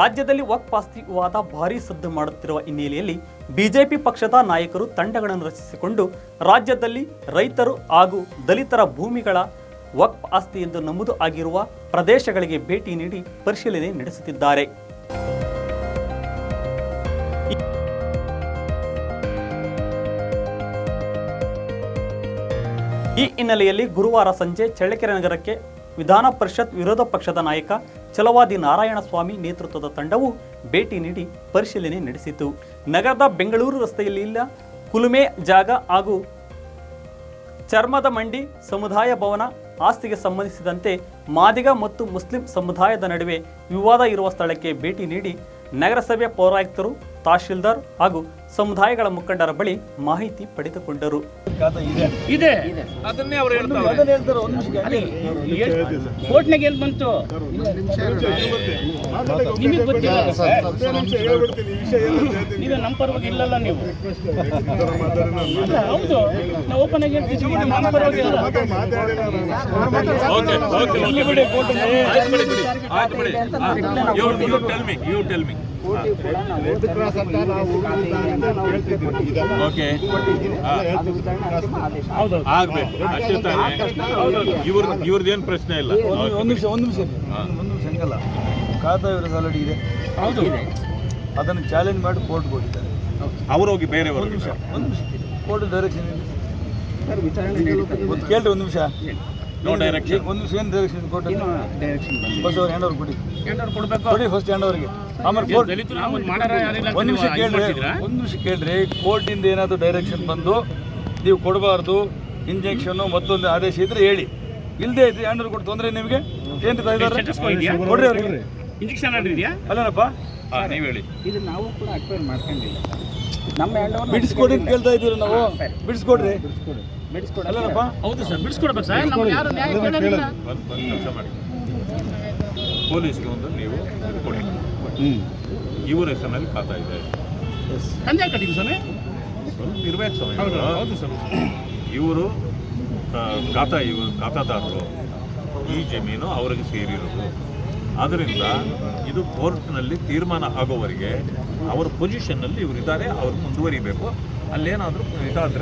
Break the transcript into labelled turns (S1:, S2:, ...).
S1: ರಾಜ್ಯದಲ್ಲಿ ವಕ್ಫ್ ಆಸ್ತಿ ಭಾರೀ ಸದ್ದು ಮಾಡುತ್ತಿರುವ ಹಿನ್ನೆಲೆಯಲ್ಲಿ ಬಿಜೆಪಿ ಪಕ್ಷದ ನಾಯಕರು ತಂಡಗಳನ್ನು ರಚಿಸಿಕೊಂಡು ರಾಜ್ಯದಲ್ಲಿ ರೈತರು ಹಾಗೂ ದಲಿತರ ಭೂಮಿಗಳ ವಕ್ಫ್ ಆಸ್ತಿ ಎಂದು ನಮೂದು ಆಗಿರುವ ಪ್ರದೇಶಗಳಿಗೆ ಭೇಟಿ ನೀಡಿ ಪರಿಶೀಲನೆ ನಡೆಸುತ್ತಿದ್ದಾರೆ. ಈ ಹಿನ್ನೆಲೆಯಲ್ಲಿ ಗುರುವಾರ ಸಂಜೆ ಚಳ್ಳಕೆರೆ ನಗರಕ್ಕೆ ವಿಧಾನ ಪರಿಷತ್ ವಿರೋಧ ಪಕ್ಷದ ನಾಯಕ ಛಲವಾದಿ ನಾರಾಯಣಸ್ವಾಮಿ ನೇತೃತ್ವದ ತಂಡವು ಭೇಟಿ ನೀಡಿ ಪರಿಶೀಲನೆ ನಡೆಸಿತು. ನಗರದ ಬೆಂಗಳೂರು ರಸ್ತೆಯಲ್ಲಿ ಇಲ್ಲ. ಕುಲುಮೆ ಜಾಗ ಹಾಗೂ ಚರ್ಮದ ಮಂಡಿ ಸಮುದಾಯ ಭವನ ಆಸ್ತಿಗೆ ಸಂಬಂಧಿಸಿದಂತೆ ಮಾದಿಗ ಮತ್ತು ಮುಸ್ಲಿಂ ಸಮುದಾಯದ ನಡುವೆ ವಿವಾದ ಇರುವ ಸ್ಥಳಕ್ಕೆ ಭೇಟಿ ನೀಡಿ ನಗರಸಭೆ ಪೌರಾಯುಕ್ತರು, ತಹಶೀಲ್ದಾರ್ ಹಾಗೂ ಸಮುದಾಯಗಳ ಮುಖಂಡರ ಬಳಿ ಮಾಹಿತಿ ಪಡೆದುಕೊಂಡರು.
S2: ಇದೆ.
S3: ಇದೆ.
S4: ಅದನ್ನೇ ಅವರು ಹೇಳ್ತಾರೆ
S2: ಅದನ್ನ ಹೇಳ್ತಾರೆ ಒಂದು ನಿಮಿಷ
S3: ಅಲ್ಲಿ ಕೋರ್ಟ್ನಾಗ ಎಲ್ಲಿ ಬಂತು? ನಿಮಗೆ ಗೊತ್ತಿಲ್ಲ ನೀವು ನಮ್ಮ ಪರವಾಗಿ ಇಲ್ಲಲ್ಲ ನೀವು? ಹೌದು. ನಾವು ಓಪನ್ ಆಗಿ ನಮ್ಮ ಪರವಾಗಿ ಇಲ್ಲ
S4: ಓಕೆ ಓಕೆ
S3: ಇಲ್ಲಿ ಬಿಡಿ court
S4: you tell me you tell me okay
S3: ಹೌದು
S4: ಆಗ್ಬೇಕು. ಅಷ್ಟೇ ತಾನೇ. ಇವ್ರ ಇವ್ರದ್ದೇನು ಪ್ರಶ್ನೆ ಇಲ್ಲ.
S2: ಒಂದು ನಿಮಿಷ ಒಂದು ನಿಮಿಷ ಒಂದು ನಿಮಿಷ ಹಂಗಲ್ಲ ಖಾತಾ ವಿರೋಧ ಆಲ್ರೆಡಿ ಇದೆ.
S3: ಹೌದು.
S2: ಅದನ್ನು ಚಾಲೆಂಜ್ ಮಾಡಿ ಕೋರ್ಟ್ ಹೋಗಿದ್ದಾರೆ.
S4: ಅವ್ರು ಹೋಗಿ ಬೇರೆ
S2: ಒಂದು ನಿಮಿಷ ಒಂದು ನಿಮಿಷ ಕೋರ್ಟ್ ಡೈರೆಕ್ಷನ್ ಇದೆ ಒಂದು ಕೇಳ್ರಿ ಒಂದು ನಿಮಿಷ.
S4: ನೋ ಡೈರೆಕ್ಷನ್
S2: ಒಂದು ನಿಮಿಷ ಏನು ಡೈರೆಕ್ಷನ್ ಕೋರ್ಟ್
S3: ಡೈರೆಕ್ಷನ್
S2: ಬಸ್ ಅವ್ರು ಹ್ಯಾಂಡ್ ಓವರ್ ಕೊಡಿ.
S3: ಕೊಡಬೇಕು.
S2: ಕೊಡಿ ಫಸ್ಟ್ ಹ್ಯಾಂಡ್ ಓವರ್ಗೆ ಆಮೇಲೆ ಒಂದು ನಿಮಿಷ ಕೇಳ್ರಿ. ಒಂದು ನಿಮಿಷ ಕೇಳ್ರಿ. ಕೋರ್ಟಿಂದ ಏನಾದರೂ ಡೈರೆಕ್ಷನ್ ಬಂದು ನೀವು ಕೊಡಬಾರ್ದು ಇಂಜೆಕ್ಷನ್ ಮತ್ತೊಂದು ಆದೇಶ ಇದ್ರೆ ಹೇಳಿ. ಇಲ್ಲದೆ ಇದ್ರೆ ಹಣ್ಣು ಕೊಟ್ಟು ತೊಂದರೆ ನಿಮಗೆ? ಏನು ಕೊಡ್ರಿ ಅವ್ರಿಗೆ.
S3: ಇಂಜೆಕ್ಷನ್ ಆಡಿದ್ಯಾ
S2: ಅಲ್ಲೇನಪ್ಪ?
S4: ಹಾಂ ನೀವು ಹೇಳಿ.
S3: ಇದು ನಾವು ಕೂಡ ಅಕ್ವೈರ್ ಮಾಡ್ಕೊಂಡಿಲ್ಲ. ನಮ್ಮ ಹ್ಯಾಂಡ್ ಓವರ್
S2: ಬಿಡಿಸ್ಕೊಡಿ ಅಂತ ಕೇಳ್ತಾ ಇದ್ದೀವಿ ನಾವು. ಬಿಡಿಸ್ಕೊಡ್ರಿ ಅಲ್ಲೇನಪ್ಪ?
S3: ಹೌದು ಸರ್ ಬಿಡಿಸ್ಕೊಡ್ಬೇಕು ಸರ್. ನಮ್ಗೆ ಯಾರು ನ್ಯಾಯ ಕೇಳೋದಿಲ್ಲ
S4: ಒಂದು ಒಂದು ಪೊಲೀಸ್ಗೆ ಒಂದು ನೀವು ಕೊಡಿ. ಇವ್ರ ಹೆಸರಿನಲ್ಲಿ ಖಾತಾ ಇದೆ.
S3: ತಂದೆ ಕಟ್ಟಿದ್ವಿ ಸ್ವಾಮಿ?
S4: ಸ್ವಲ್ಪ ಇರ್ಬೇಕು ಸ್ವಾಮಿ.
S3: ಹೌದು
S4: ಇವ್ರು.
S3: ಸರ್
S4: ಇವರು ಖಾತಾ ಇವರು ಖಾತಾದಾರರು ಈ ಜಮೀನು ಅವರಿಗೆ ಸೇರಿರೋದು. ಆದ್ದರಿಂದ ಇದು ಕೋರ್ಟ್ನಲ್ಲಿ ತೀರ್ಮಾನ ಆಗೋವರೆಗೆ ಅವರ ಪೊಸಿಷನ್ನಲ್ಲಿ ಇವರಿದ್ದಾರೆ ಅವರು ಮುಂದುವರಿಬೇಕು. ಅಲ್ಲೇನಾದರೂ ಇದಾದರೆ